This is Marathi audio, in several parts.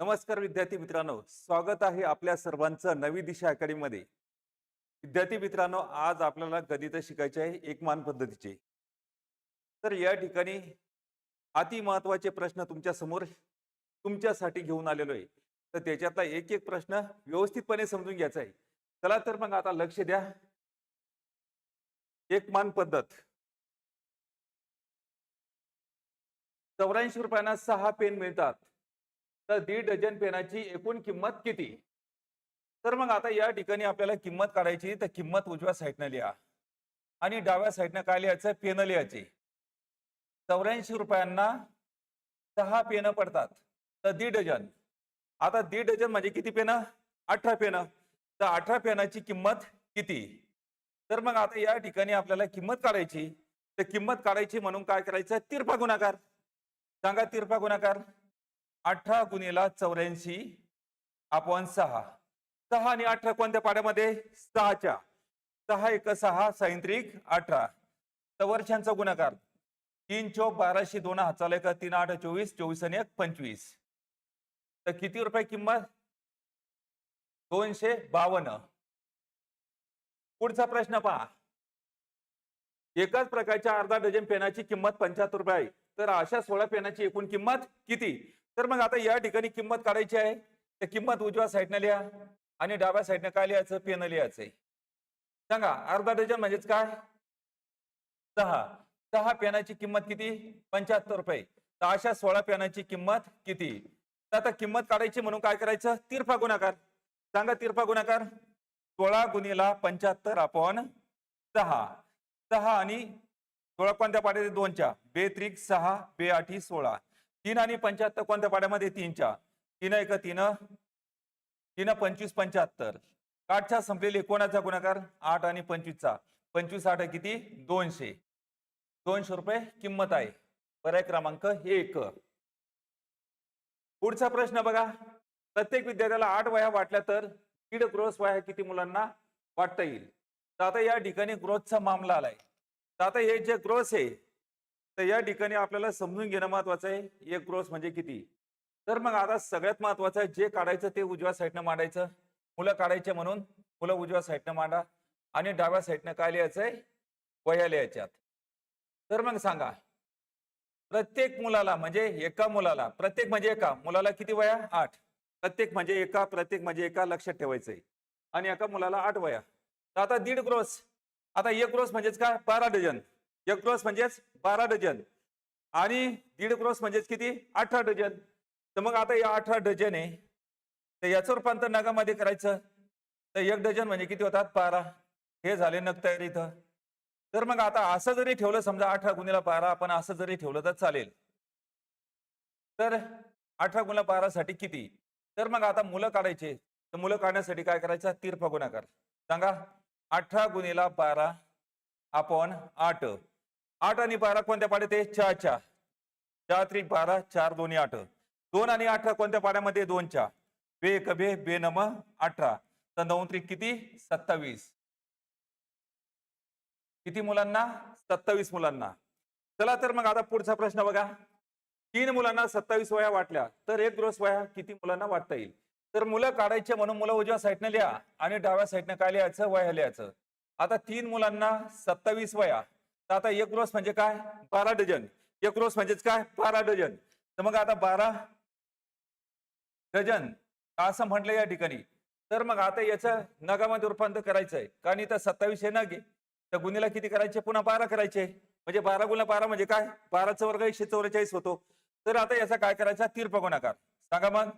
नमस्कार विद्यार्थी मित्रांनो स्वागत आहे आपल्या सर्वांचं नवी दिशा अकॅडमीमध्ये. विद्यार्थी मित्रांनो आज आपल्याला गणित शिकायचे आहे एकमान पद्धतीचे. तर या ठिकाणी अति महत्त्वाचे प्रश्न तुमच्यासमोर तुमच्यासाठी घेऊन आलेलो आहे. तर त्याच्यातला एक एक प्रश्न व्यवस्थितपणे समजून घ्यायचा आहे. चला तर मग आता लक्ष द्या. एकमान पद्धत. चौऱ्याऐंशी रुपयांना सहा पेन मिळतात. तर दीड डझन पेनाची एकूण किंमत किती? तर मग आता या ठिकाणी आपल्याला किंमत काढायची तर किंमत उजव्या साईडनं लिहा. आणि डाव्या साईडनं काय लिहायचं? पेन लिहायची. चौऱ्याऐंशी रुपयांना सहा पेनं पडतात. तर दीड डझन. आता दीड डझन म्हणजे किती पेनं? अठरा पेनं. तर अठरा पेनाची किंमत किती? तर मग आता या ठिकाणी आपल्याला किंमत काढायची. तर किंमत काढायची म्हणून काय करायचं? तिरपा गुणाकार. सांगा तिरपा गुणाकार. अठरा गुणीला चौऱ्याऐंशी आपण सहा. सहा आणि अठरा कोणत्या पाड्यामध्ये? सहाच्या. सहा एक सहा सायंत्रिक अठरा. तर वर्षांचा गुणाकार. तीन चौक बाराशे दोन हाताला एक तीन आठ चोवीस चोवीस आणि एक पंचवीस. तर किती रुपये किंमत? दोनशे बावन्न. पुढचा प्रश्न पहा. एकाच प्रकारच्या अर्धा डझन पेनाची किंमत पंच्याहत्तर रुपये आहे. तर अशा सोळा पेनाची एकूण किंमत किती? तर मग आता या ठिकाणी किंमत काढायची आहे. तर किंमत उजव्या साईडनं लिहा आणि डाव्या साईडनं काय लिहायचं? पेन लिहायचंय सांगा अर्धा डझन म्हणजेच काय? सहा सहा पेनाची किंमत किती? पंच्याहत्तर रुपये. तर अशा सोळा पेनाची किंमत किती? तर आता किंमत काढायची म्हणून काय करायचं? तिरफा गुणाकार. सांगा तिरफा गुणाकार. सोळा गुणीला पंच्याहत्तर आपण सहा सहा आणि सोळा कोणत्या पाड्यामध्ये दोनच्या. बे त्रिक सहा बे आठी सोळा. तीन आणि पंच्याहत्तर कोणत्या पाड्यामध्ये? तीनच्या. तीन एक तीन. तीन पंचवीस पंच्याहत्तर. काठच्या संपलेली कोणाचा गुणाकार? आठ आणि पंचवीसचा. पंचवीस आठ किती? दोनशे. दोनशे रुपये किंमत आहे. पर्याय क्रमांक एक. पुढचा प्रश्न बघा. प्रत्येक विद्यार्थ्याला आठ वया वाटल्या तर दीड ग्रोस वया किती मुलांना वाटता येईल? तर आता या ठिकाणी ग्रोथचा मामला आलाय. तर आता हे जे ग्रोस आहे तर या ठिकाणी आपल्याला समजून घेणं महत्वाचं आहे. एक क्रॉस म्हणजे किती? तर मग आता सगळ्यात महत्वाचं आहे जे काढायचं ते उजव्या साईडनं मांडायचं. मुलं काढायचे म्हणून मुलं उजव्या साईडनं मांडा आणि डाव्या साईडनं काय लिहायचंय वह्या लिहायच्यात. तर मग सांगा प्रत्येक मुलाला म्हणजे एका मुलाला प्रत्येक म्हणजे एका मुलाला किती वया आठ. प्रत्येक म्हणजे एका प्रत्येक म्हणजे एका लक्षात ठेवायचंय आणि एका मुलाला आठ वया तर आता दीड ग्रोस. आता एक ग्रोस म्हणजेच काय? बारा डझन. एक क्रॉस म्हणजेच बारा डझन. आणि दीड क्रॉस म्हणजेच किती? अठरा डझन. तर मग आता या अठरा डझन आहे तर याचं रूपांतर नगामध्ये करायचं. तर एक डझन म्हणजे किती होतात? बारा. हे झाले नग तयार इथं. तर मग आता असं जरी ठेवलं समजा अठरा गुणीला बारा आपण असं जरी ठेवलं तर चालेल. तर अठरा गुणा बारासाठी किती? तर मग आता मुलं काढायचे. तर मुलं काढण्यासाठी काय करायचं? तिरफा गुणाकार सांगा अठरा गुणीला बारा आपण आठ. आठ आणि बारा कोणत्या पाड्यात आहे? चार चार. त्रिक बारा चार दोन्ही आठ. दोन आणि अठरा कोणत्या पाड्यामध्ये? दोनच्या बे कबे बे बे नम अठरा. तर नऊ त्रिक किती? सत्तावीस. किती मुलांना? सत्तावीस मुलांना. चला तर मग आता पुढचा प्रश्न बघा. तीन मुलांना सत्तावीस वया वाटल्या तर एक दिवस वया किती मुलांना वाटता येईल? तर मुलं काढायचे म्हणून मुलं उजव्या साईडनं लिहा आणि डाव्या साईडनं काय लिहायचं? वया लिहायचं. आता तीन मुलांना सत्तावीस वया. तर आता एक रोस म्हणजे काय? बारा डझन. एक ग्रोस म्हणजेच काय? बारा डझन. तर मग आता बारा डझन. असं म्हटलं या ठिकाणी. तर मग आता याचं नगामध्ये रूपांतर करायचंय. कारण इथं सत्तावीस हे नग आहे. तर गुन्हेला किती करायचे? पुन्हा बारा करायचे. म्हणजे बारा गुन्हा बारा म्हणजे काय? बाराचा वर्ग एकशे चौवेचाळीस होतो. तर आता याचा काय करायचा? तिरपा गुणाकार सांगा मग.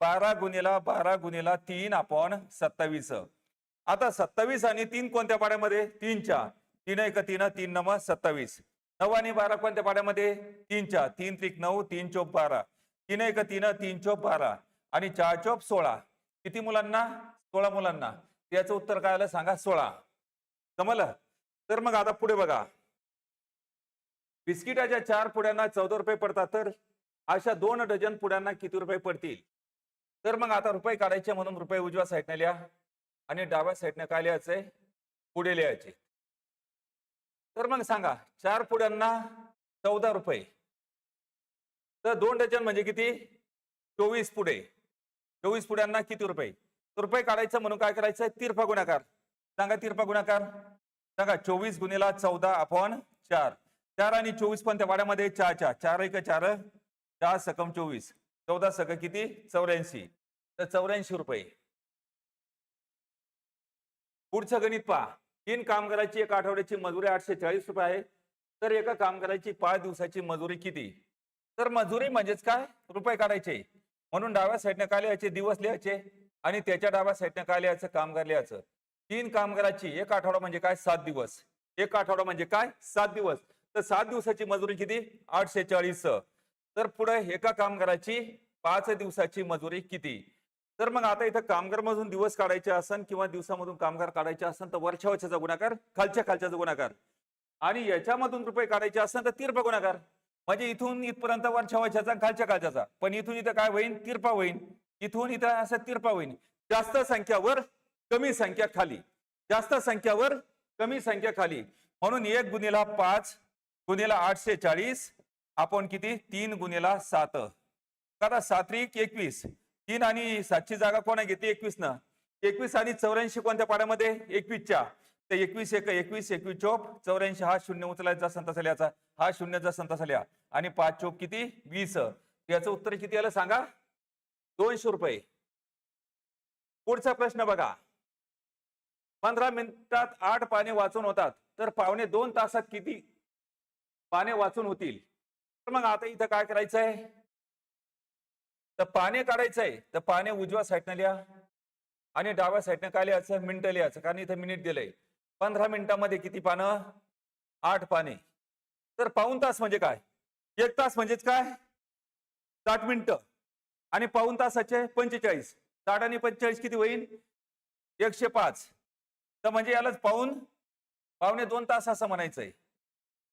बारा गुन्हेला बारा गुन्हेला तीन आपण सत्तावीस. आता सत्तावीस आणि तीन कोणत्या पाड्यामध्ये? तीनच्या. तीन एक तीन तीन नम सत्तावीस. नऊ आणि बारा कोणत्या पाड्यामध्ये? तीनच्या. तीन त्रिक नऊ तीन चोप बारा. तीन एक तीन तीन चोप बारा. आणि चार चोप सोळा. किती मुलांना? सोळा मुलांना. याचं उत्तर काय आलं? सांगा सोळा. समजलं तर मग आता पुढे बघा. बिस्किटाच्या चार पुड्यांना चौदा रुपये पडतात तर? अशा दोन डझन पुड्यांना किती रुपये पडतील? तर मग आता रुपये काढायचे म्हणून रुपये उजव्या साईडने लिहा. आणि डाव्या साईडने काय लिहायचंय? पुढे लिहायचे. तर मग सांगा चार पुड्यांना चौदा रुपये. तर दोन डझन म्हणजे किती? चोवीस पुढे चोवीस पुड्यांना किती रुपये? रुपये काढायचं म्हणून काय करायचं? तिरपा गुणाकार. सांगा तिरपा गुणाकार. सांगा चोवीस गुणेला चौदा अपॉन चार. चार आणि चोवीस पण त्या वाड्यामध्ये चार चार. चार एक चार. चार सकम चोवीस. चौदा सक किती? चौऱ्याऐंशी. तर चौऱ्याऐंशी रुपये. पुढचं गणित पहा. तीन कामगाराची एक आठवड्याची मजुरी आठशे चाळीस रुपये आहे. तर एका कामगाराची पाच दिवसाची मजुरी किती? तर मजुरी म्हणजेच काय? रुपये काढायचे. म्हणून डाव्या साईडने काय लिहायचे? दिवस लिहायचे. आणि त्याच्या डाव्या साईडने काय लिहायचं? कामगार लिहायचं. तीन कामगाराची एक आठवडा म्हणजे काय? सात दिवस. एक आठवडा म्हणजे काय? सात दिवस. तर सात दिवसाची मजुरी किती? आठशे चाळीस. तर पुढे एका कामगाराची पाच दिवसाची मजुरी किती? तर मग आता इथं कामगार मधून दिवस काढायचे असन किंवा दिवसामधून कामगार काढायचे असन तर वरच्या वरच्याचा गुणाकार खालच्या खालच्याचा गुणाकार. आणि याच्यामधून रुपये काढायचे असन तर तीर्प गुणाकार. म्हणजे इथून इथपर्यंत वरच्या वरच्याचा खालच्या खालच्याचा. पण इथून इथं काय होईन? तिरपा होईन. इथून इथं असं तिरपा होईन. जास्त संख्यावर कमी संख्या खाली. जास्त संख्यावर कमी संख्या खाली. म्हणून एक गुन्हेला पाच गुन्हेला आठशे चाळीस आपण किती? तीन गुन्हेला सात. करा सात्रिक एकवीस. तीन आणि सातची जागा कोणा घेतली एकवीस न एकवीस आणि चौऱ्याऐंशी कोणत्या पाड्यामध्ये? एकवीसच्या. तर एकवीस एक एकवीस एकवीस चोप चौऱ्याऐंशी हा शून्य उचलायचा संत याचा हा शून्यचा संत आल्या आणि पाच चोप किती? वीस. याचं उत्तर किती आलं सांगा? दोनशे रुपये. पुढचा प्रश्न बघा. पंधरा मिनिटात आठ पाने वाचून होतात. तर पावणे दोन तासात किती पाने वाचून होतील? तर मग आता इथं काय करायचंय? तर पाने काढायचंय. तर पाने उजव्या साईडनं लिहा. आणि डाव्या साईडनं काय लिहायचं? मिनिटं लिहायचं. कारण इथं मिनिट दिलंय. पंधरा मिनिटामध्ये किती पानं? आठ पाने. तर पाऊन तास म्हणजे काय? एक तास म्हणजेच काय? साठ मिनिटं. आणि पाऊन तासाचे पंचेचाळीस. साठ आणि पंचेचाळीस किती होईल एकशे पाच. तर म्हणजे यालाच पाऊन पावणे दोन तास असं म्हणायचंय.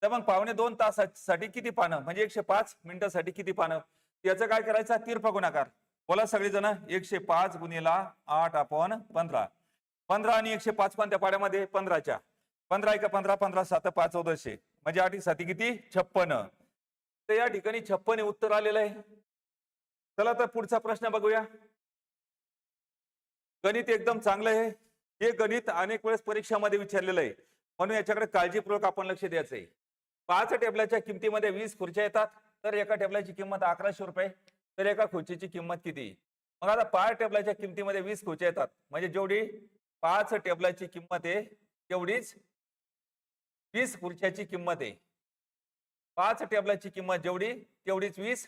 तर मग पावणे दोन तासासाठी किती पानं? म्हणजे एकशे पाच मिनिटासाठी किती पानं? याचा काय करायचा? तीर्फ गुणाकार बोला सगळेजण एकशे पाच गुन्हेला आठ आपण पंधरा. पंधरा आणि एकशे पाच कोणत्या पाड्यामध्ये? पंधराच्या. पंधरा एक पंधरा पंधरा सात पाच चौदाशे. म्हणजे आठी साती किती? छप्पन. तर या ठिकाणी छप्पन हे उत्तर आलेलं आहे. चला तर पुढचा प्रश्न बघूया. गणित एकदम चांगलं आहे. हे गणित अनेक वेळेस परीक्षामध्ये विचारलेलं आहे. म्हणून याच्याकडे काळजीपूर्वक आपण लक्ष द्यायचं आहे पाच टेबलाच्या किमतीमध्ये वीस खुर्च्या येतात. तर एका टेबलाची किंमत अकराशे रुपये तर एका खुर्चीची किंमत किती? मग आता पाच टेबलाच्या किमतीमध्ये वीस खुर्च्या येतात. म्हणजे जेवढी पाच टेबलाची किंमत आहे तेवढीच वीस खुर्च्याची किंमत आहे. पाच टेबलाची किंमत जेवढी तेवढीच वीस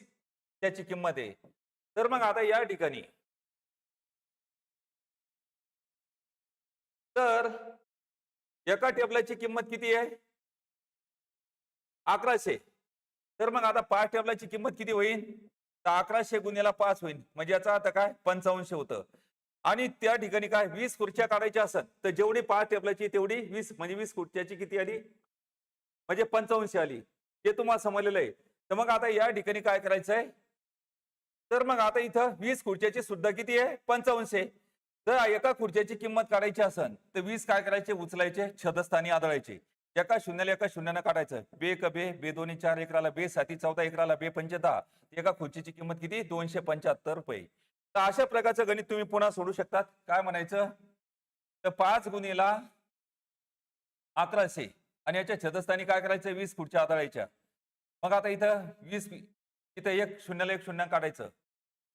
त्याची किंमत आहे. तर मग आता या ठिकाणी. तर एका टेबलाची किंमत किती आहे? अकराशे. तर मग आता पाच टेबलाची किंमत किती होईल तर अकराशे गुन्ह्याला पाच होईल म्हणजे याचा आता काय? पंचावन्नशे होतं. आणि त्या ठिकाणी काय? वीस खुर्च्या काढायच्या असत. तर जेवढी पाच टेबलाची तेवढी वीस म्हणजे वीस खुर्च्याची किती आली? म्हणजे पंचावन्नशे आली. हे तुम्हाला समजलेलं आहे. तर मग आता या ठिकाणी काय करायचंय? तर मग आता इथं वीस खुर्च्याची सुद्धा किती आहे? पंचावन्नशे जर एका खुर्च्याची किंमत काढायची असेल तर वीस काय करायचे? उचलायचे. छदस्थानी आदळायचे. एका शून्याला एका शून्यानं काढायचं. बे क बे बे दोन्ही चार एकराला बे साती चौदा एकराला बे पंच दहा एका खुर्चीची किंमत किती? दोनशे पंच्याहत्तर रुपये. तर अशा प्रकारचं गणित तुम्ही पुन्हा सोडू शकतात. काय म्हणायचं? तर पाच गुन्हेला अकराशे. आणि याच्या छदस्थानी काय करायचं? वीस खुर्च्या आदळायच्या मग आता इथं वीस इथं एक शून्याला एक शून्य काढायचं.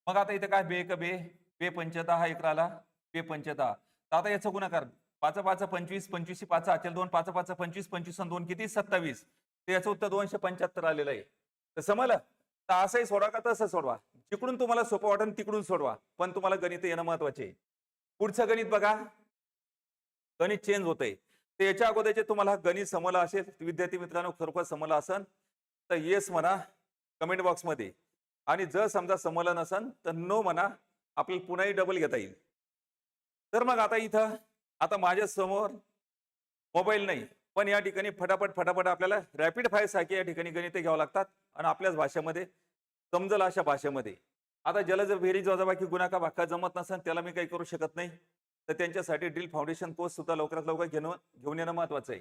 मग आता इथं काय? बे क बे बे पंच दहा एकराला बे पंच दहा आता याचं गुणाकार पाच पाच पंचवीस पंचवीस पाच अचल दोन पाच पाच पंचवीस पंचवीस दोन किती? सत्तावीस. तर याचं उत्तर दोनशे पंच्याहत्तर आलेलं आहे. तर समजलं? तर असंही सोडवा का तसं सोडवा? जिकडून तुम्हाला सोपं वाटेल तिकडून सोडवा. पण तुम्हाला गणित येणं महत्त्वाचे आहे. पुढचं गणित बघा. गणित चेंज होतंय. तर याच्या अगोदरचे तुम्हाला गणित समजलं असेल विद्यार्थी मित्रांनो खरोखर समजलं असेल तर येस म्हणा कमेंट बॉक्समध्ये आणि जर समजा समजलं नसेल तर नो म्हणा आपल्याला पुन्हाही डबल घेता येईल. तर मग आता इथं आता माझ्यासमोर मोबाईल नाही पण या ठिकाणी फटाफट फटाफट आपल्याला रॅपिड फायर सारखे या ठिकाणी गणिते घ्यावं लागतात आणि आपल्याच भाषेमध्ये समजल अशा भाषेमध्ये. आता ज्याला जर बेरीज वजाबाकी गुणाका भाका जमत नसेल त्याला मी काही करू शकत नाही. तर त्यांच्यासाठी ड्रिल फाउंडेशन कोर्स सुद्धा लवकरात लवकर घेणं घेऊन येणं महत्वाचं आहे.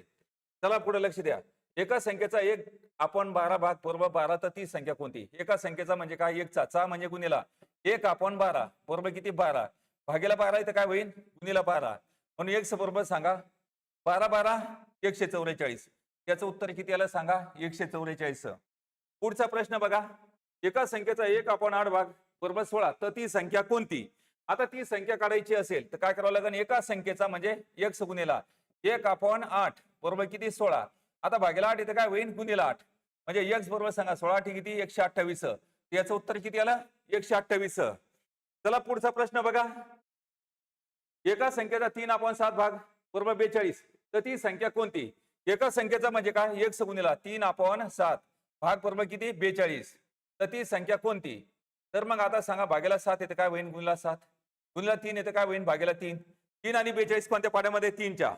चला पुढे लक्ष द्या. एका संख्येचा एक आपण बारा भाग बरोबर बारा तर तीस संख्या कोणती? एका संख्येचा म्हणजे काय? एक चा म्हणजे गुन्हेला एक आपण बारा. बरोबर किती? बारा. भागेला बारा आहे तर काय होईल? गुणीला बारा. म्हणून एक बरोबर सांगा. बारा बारा एकशे चौवेचाळीस याचं उत्तर किती आलं सांगा? एकशे चौवेचाळीस पुढचा प्रश्न बघा. एका संख्येचा एक आपण आठ भाग बरोबर सोळा. तर ती संख्या कोणती? आता ती संख्या काढायची असेल तर काय करावं लागेल एका संख्येचा म्हणजे एक गुणेला एक आपण आठ बरोबर किती? सोळा. आता भागेला आठ इथं काय होईल गुणेला आठ. म्हणजे एक्स बरोबर सांगा सोळा आठ किती? एकशे अठ्ठावीस. याचं उत्तर किती आलं? एकशे अठ्ठावीस. चला पुढचा प्रश्न बघा. एका संख्येचा तीन आपण सात भाग बरोबर बेचाळीस. तर ती संख्या कोणती? एका संख्येचा म्हणजे काय? एक सगुणीला तीन आपण सात. भाग बरोबर किती? बेचाळीस. तर ती संख्या कोणती? तर मग आता सांगा भागेला सात येतं काय? होईन गुणला सात. गुणला तीन येतं काय? होईन भागेला तीन. तीन आणि बेचाळीस कोणत्या पाड्यामध्ये? तीनच्या.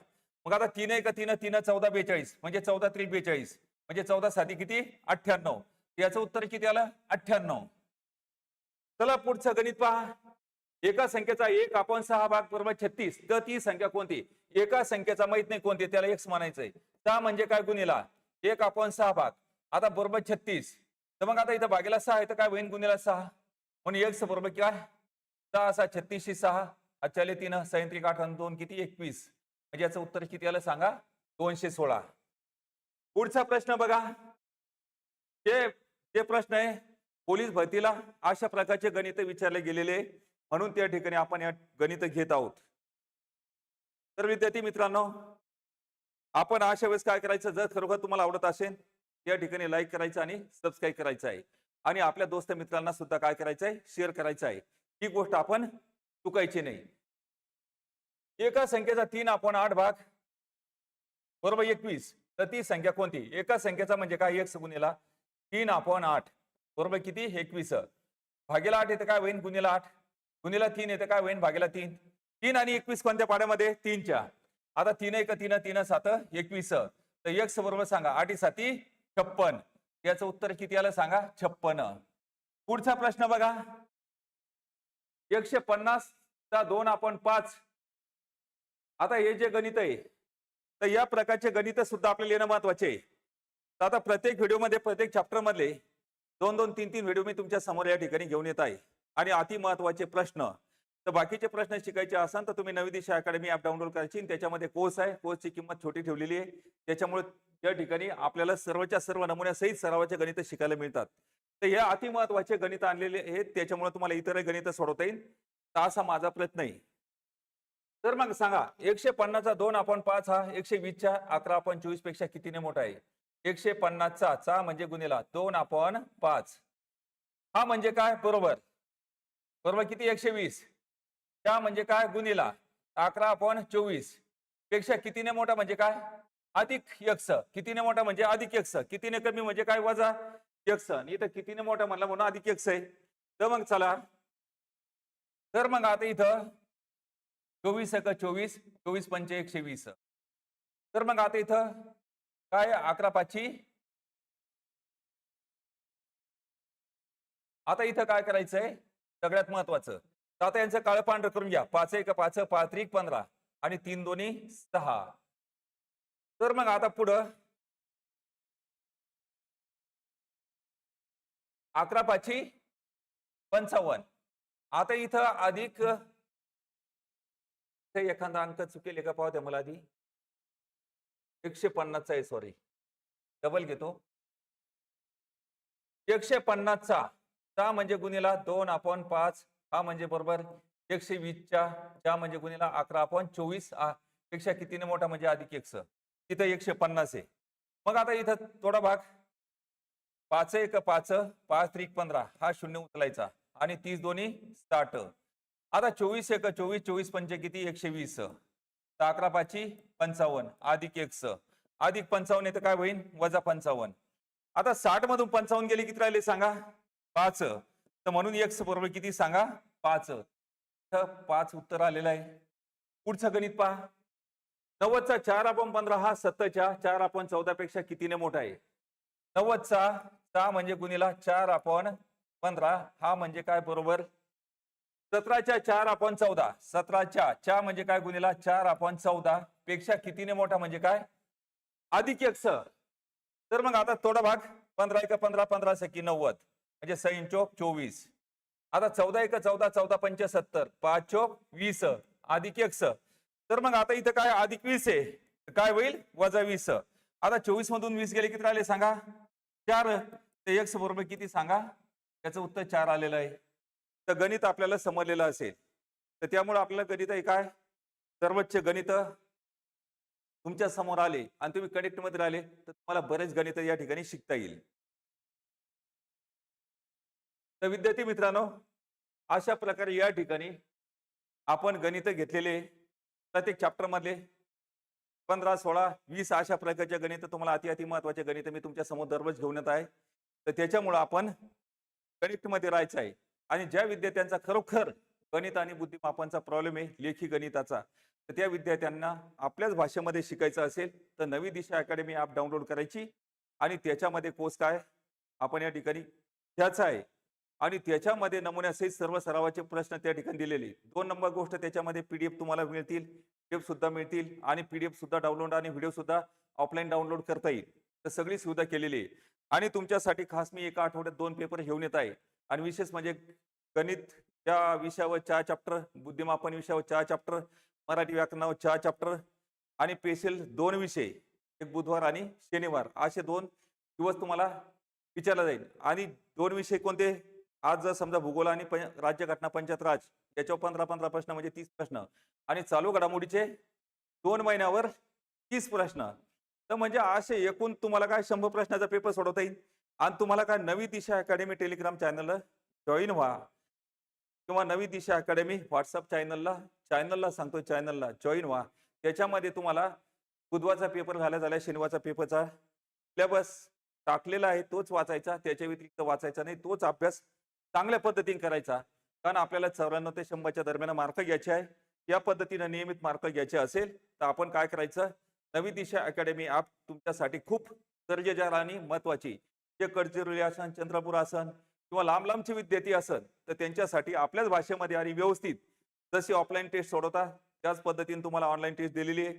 मग आता तीन एक तीन तीन चौदा बेचाळीस. म्हणजे चौदा त्रि बेचाळीस. म्हणजे चौदा साधी किती? अठ्ठ्याण्णव. याचं उत्तर किती आलं? अठ्ठ्याण्णव. चला पुढचं गणित पहा. एका संख्येचा एक आपण सहा भाग बरोबर छत्तीस तर ती संख्या कोणती? एका संख्येचा माहीत नाही कोणती त्याला एक्स म्हणायचंय. सहा म्हणजे काय गुन्हेला एक आपण सहा भाग. आता बरोबर छत्तीस. तर मग आता इथं भागेला सहा आहे तर काय होईन गुन्हेला सहा? म्हणून एक्स बरोबर काय? सहा सहा छत्तीसशी सहा अचाले तीन सैंत्रिक आठ आणि दोन किती? एकवीस. म्हणजे याचं उत्तर किती आलं सांगा? दोनशे सोळा. पुढचा प्रश्न बघा. हे जे प्रश्न आहे. पोलीस भरतीला अशा प्रकारचे गणित विचारले गेलेले. आहे. म्हणून त्या ठिकाणी आपण या गणित घेत आहोत. तर विद्यार्थी मित्रांनो आपण अशा वेळेस काय करायचं? जर खरोखर तुम्हाला आवडत असेल या ठिकाणी लाईक करायचं आणि सबस्क्राईब करायचं आहे. आणि आपल्या दोस्त मित्रांना सुद्धा काय करायचं आहे? शेअर करायचं आहे. ही गोष्ट आपण चुकायची नाही. एका संख्येचा तीन आपण आठ भाग बरोबर एकवीस. तर ती संख्या कोणती? एका संख्येचा म्हणजे काय? एक गुन्हेला तीन आपण आठ. बरोबर किती? एकवीस. भागेला आठ येते काय? होईन गुन्हेला आठ. गुन्हेला तीन येते. काय होईन? भागेला तीन. तीन आणि एकवीस कोणत्या पाड्यामध्ये? तीनच्या. आता तीन एक तीन तीन सात एकवीस. तर एक बरोबर सांगा. आठी साती छप्पन. याचं उत्तर किती आलं सांगा? छप्पन. पुढचा प्रश्न बघा. एकशे पन्नास चा दोन आपण पाच. आता हे जे गणित आहे तर या प्रकारचे गणित सुद्धा आपल्याला येणं महत्त्वाचे आहे. तर आता प्रत्येक व्हिडिओमध्ये प्रत्येक चॅप्टरमधले दोन दोन तीन तीन व्हिडिओ मी तुमच्यासमोर या ठिकाणी घेऊन येत आहे. आणि अति महत्त्वाचे प्रश्न. तर बाकीचे प्रश्न शिकायचे असाल तर तुम्ही नवी दिशा अकॅडमी ऍप डाउनलोड करायची त्याच्यामध्ये कोर्स आहे. कोर्सची किंमत छोटी ठेवलेली आहे. त्याच्यामुळे या ठिकाणी आपल्याला सर्वच्या सर्व नमुन्यासहित सरावाचे गणित शिकायला मिळतात. तर हे अति महत्त्वाचे गणित आणलेले आहेत. त्याच्यामुळे तुम्हाला इतर गणित सोडवता येईल. तर असा माझा प्रयत्न आहे. तर मग सांगा एकशे पन्नासचा दोन आपण पाच हा एकशे वीसच्या अकरा आपण चोवीसपेक्षा कितीने मोठा आहे? एकशे पन्नासचा चा म्हणजे गुन्हेला दोन आपण पाच. हा म्हणजे काय? बरोबर. बरोबर किती? एकशे वीस. त्या म्हणजे काय? गुन्हेला अकरा आपण चोवीस. पेक्षा कितीने मोठा म्हणजे काय? अधिक यक्ष कितीने मोठा म्हणजे अधिक यक्ष कितीने कमी म्हणजे काय? वजा यक्ष इथं कितीने मोठा म्हणला म्हणून अधिक यक्ष आहे. तर मग चला. तर मग आता इथं चोवीस एक चोवीस चोवीस पंच एकशे वीस. तर मग आता इथं काय? अकरा पाचची आता इथं काय करायचंय? सगळ्यात महत्वाचं. तर आता यांचं काळ पांढर करून घ्या. पाच एक पाच पाच त्रिक पंधरा. आणि तीन दोन्ही सहा. तर मग आता पुढं. अकरा पाचशे पंचावन्न. आता इथं अधिक ते एखादा अंक चुकेल एका पाहत्या मला आधी. एकशे पन्नासचा आहे सॉरी डबल घेतो. एकशे पन्नासचा चा म्हणजे गुणीला दोन आपण पाच हा म्हणजे बरोबर एकशे वीसच्या च्या म्हणजे गुणीला अकरा आपण चोवीसपेक्षा कितीने मोठा म्हणजे अधिक एकस तिथं एकशे पन्नास आहे. मग आता इथं थोडा भाग. पाच एक पाच पाच त्रिक पंधरा हा शून्य उचलायचा. आणि तीस दोन्ही साठ. आता चोवीस एक चोवीस चोवीस पंच किती? एकशे वीस. तर अकरा पाची पंचावन्न अधिक एकस अधिक पंचावन्न येतं काय होईल वजा पंचावन्न. आता साठ मधून पंचावन्न गेले किती राहिले सांगा? पाच. तर म्हणून एक्स बरोबर किती सांगा? पाच. तर पाच उत्तर आलेलं आहे. पुढचं गणित पहा. नव्वदचा चार आपण पंधरा हा सत्तरच्या चार आपण चौदा पेक्षा कितीने मोठा आहे? नव्वदचा सहा म्हणजे गुणीला चार आपण पंधरा. हा म्हणजे काय बरोबर? सतराच्या चार आपण चौदा. सतराच्या चार म्हणजे काय गुणीला चार आपण चौदा. पेक्षा कितीने मोठा म्हणजे काय? अधिक एक्स तर मग आता थोडा भाग. पंधरा एक पंधरा पंधरा सकी नव्वद. म्हणजे सैन चोक चोवीस. आता चौदा एक चौदा चौदा पंच सत्तर पाच चोक वीस अधिक एक. तर मग आता इथं काय अधिक वीस आहे? काय होईल? वजा वीस. आता चोवीस मधून वीस गेले किती राहिले सांगा? चार. ते एक्स बरोबर किती सांगा? त्याचं उत्तर चार आलेलं आहे. तर गणित आपल्याला समजलेलं असेल. तर त्यामुळे आपल्याला गणित आहे काय? सर्वोच्च गणित. तुमच्यासमोर आले आणि तुम्ही कनेक्टमध्ये राहिले तर तुम्हाला बरेच गणित या ठिकाणी शिकता येईल. तर विद्यार्थी मित्रांनो अशा प्रकारे या ठिकाणी आपण गणित घेतलेले प्रत्येक चॅप्टरमधले पंधरा सोळा वीस अशा प्रकारचे गणित तुम्हाला अति अति महत्त्वाचे गणित मी तुमच्यासमोर दररोज घेऊन येत आहे. तर त्याच्यामुळं आपण गणितमध्ये राहायचं आहे. आणि ज्या विद्यार्थ्यांचा खरोखर गणित आणि बुद्धिमापांचा प्रॉब्लेम आहे लेखी गणिताचा तर त्या विद्यार्थ्यांना आपल्याच भाषेमध्ये शिकायचं असेल तर नवी दिशा अकॅडमी ॲप डाउनलोड करायची. आणि त्याच्यामध्ये कोर्स काय? आपण या ठिकाणी घ्यायचा आहे. आणि त्याच्यामध्ये नमुन्यासहित सर्व सरावाचे प्रश्न त्या ठिकाणी दिलेले. दोन नंबर गोष्ट त्याच्यामध्ये पीडीएफ तुम्हाला मिळतील पीडीएफ सुद्धा मिळतील आणि पीडीएफ सुद्धा डाउनलोड आणि व्हिडिओ सुद्धा ऑफलाईन डाउनलोड करता येईल. तर सगळी सुविधा केलेली आहे. आणि तुमच्यासाठी खास मी एका आठवड्यात दोन पेपर घेऊन येत आहे. आणि विशेष म्हणजे गणित या विषयावर चार चॅप्टर बुद्धिमापन विषयावर चार चॅप्टर मराठी व्याकरणावर चार चॅप्टर आणि पेशल दोन विषय एक बुधवार आणि शनिवार असे दोन दिवस तुम्हाला विचारला जाईल. आणि दोन विषय कोणते? आज जर समजा भूगोल आणि पं- राज्यघटना पंचायत राज याच्यावर पंधरा पंधरा प्रश्न म्हणजे तीस प्रश्न. आणि चालू घडामोडीचे दोन महिन्यावर तीस प्रश्न. तर म्हणजे असे एकूण तुम्हाला काय शंभर प्रश्नाचा पेपर सोडवता येईल? आणि तुम्हाला काय नवी दिशा अकॅडमी टेलिग्राम चॅनलला जॉईन व्हा. किंवा नवी दिशा अकॅडमी व्हॉट्सअप चॅनलला चॅनलला सांगतो चॅनलला जॉईन व्हा. त्याच्यामध्ये तुम्हाला बुधवारचा पेपर झाला झाला शनिवारचा पेपरचा सिलेबस टाकलेला आहे तोच वाचायचा. त्याच्या व्यतिरिक्त वाचायचा नाही तोच अभ्यास चांगल्या पद्धतीने करायचा. कारण आपल्याला चौऱ्याण्णव ते शंभरच्या दरम्यान मार्क घ्यायचे आहे. या पद्धतीने नियमित मार्क घ्यायचे असेल तर आपण काय करायचं? नवी दिशा अकॅडमी ॲप तुमच्यासाठी खूप दर्जेदार आणि महत्वाची जे गडचिरोली आसन चंद्रपूर आसन किंवा लांब लांबचे विद्यार्थी असन तर त्यांच्यासाठी आपल्याच भाषेमध्ये आणि व्यवस्थित जशी ऑफलाईन टेस्ट सोडवता त्याच पद्धतीने तुम्हाला ऑनलाईन टेस्ट दिलेली आहे.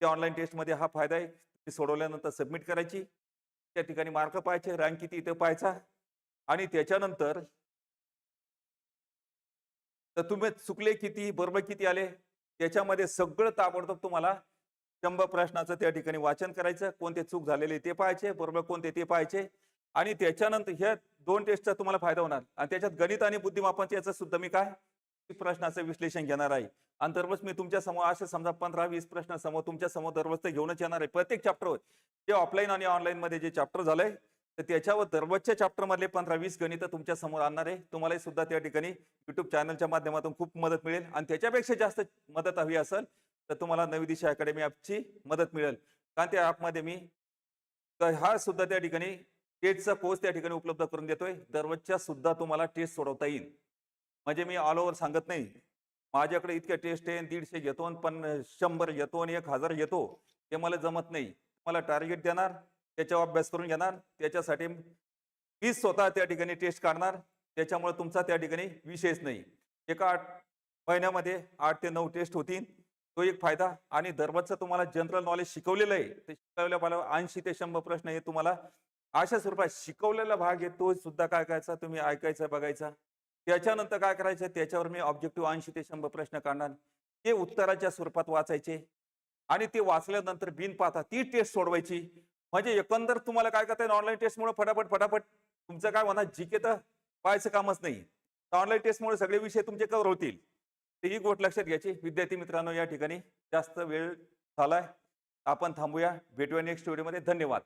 त्या ऑनलाईन टेस्टमध्ये हा फायदा आहे. ती सोडवल्यानंतर सबमिट करायची. त्या ठिकाणी मार्क पाहायचे रँक किती इथे पाहायचा. आणि त्याच्यानंतर तर तुम्ही चुकले किती बरोबर किती आले? त्याच्यामध्ये सगळं ताबडतोब तुम्हाला शंभर प्रश्नाचं त्या ठिकाणी वाचन करायचं. कोणते चूक झालेले ते पाहायचे बरोबर कोणते ते पाहायचे. आणि त्याच्यानंतर ह्या दोन टेस्टचा तुम्हाला फायदा होणार. आणि त्याच्यात गणित आणि बुद्धिमापनचे याचं सुद्धा मी काय? प्रश्नाचं विश्लेषण घेणार आहे. आणि दररोज मी तुमच्यासमोर असे समजा पंधरा वीस प्रश्न समोर तुमच्यासमोर दररोज ते घेऊनच येणार आहे. प्रत्येक चॅप्टरवर जे ऑफलाईन आणि ऑनलाईन मध्ये जे चॅप्टर झालंय तर त्याच्यावर दररोजच्या चॅप्टरमधले पंधरा वीस गणित तुमच्यासमोर आणणार आहे. तुम्हाला सुद्धा त्या ठिकाणी युट्यूब चॅनलच्या माध्यमातून खूप मदत मिळेल. आणि त्याच्यापेक्षा जास्त मदत हवी असेल तर तुम्हाला नवी दिशा अकॅडमी ॲपची मदत मिळेल. कारण त्या ॲपमध्ये मी तर हा सुद्धा त्या ठिकाणी टेस्टचा कोर्स त्या ठिकाणी उपलब्ध करून देतोय. दररोजच्या सुद्धा तुम्हाला टेस्ट सोडवता येईल. म्हणजे मी ऑल ओव्हर सांगत नाही. माझ्याकडे इतक्या टेस्ट आहे दीडशे घेतो आणि पण शंभर घेतो आणि एक हजार घेतो. ते मला जमत नाही. मला टार्गेट देणार. त्याच्यावर अभ्यास करून घेणार. त्याच्यासाठी मी स्वतः त्या ठिकाणी टेस्ट काढणार. त्याच्यामुळे तुमचा त्या ठिकाणी विषयच नाही. एका आठ महिन्यामध्ये आठ ते नऊ टेस्ट होतील. तो एक फायदा. आणि दररोजचं तुम्हाला जनरल नॉलेज शिकवलेलं आहे. ते शिकवल्या मला ऐंशी ते शंभर प्रश्न हे तुम्हाला अशा स्वरूपात शिकवलेला भाग आहे. तो सुद्धा काय करायचा? तुम्ही ऐकायचा बघायचा. त्याच्यानंतर काय करायचं? त्याच्यावर मी ऑब्जेक्टिव्ह ऐंशी ते शंभर प्रश्न काढणार. ते उत्तराच्या स्वरूपात वाचायचे. आणि ते वाचल्यानंतर बिन पाहता ती टेस्ट सोडवायची. म्हणजे एकंदर तुम्हाला काय करता येईल? ऑनलाईन टेस्टमुळे फटाफट फटाफट तुमचं काय म्हणा जीके तर पाहायचं कामच नाही. ऑनलाईन टेस्टमुळे सगळे विषय तुमचे कव्हर होतील. तर ही गोष्ट लक्षात घ्यायची. विद्यार्थी मित्रांनो या ठिकाणी जास्त वेळ झालाय. आपण थांबूया. भेटूया नेक्स्ट व्हिडिओमध्ये धन्यवाद.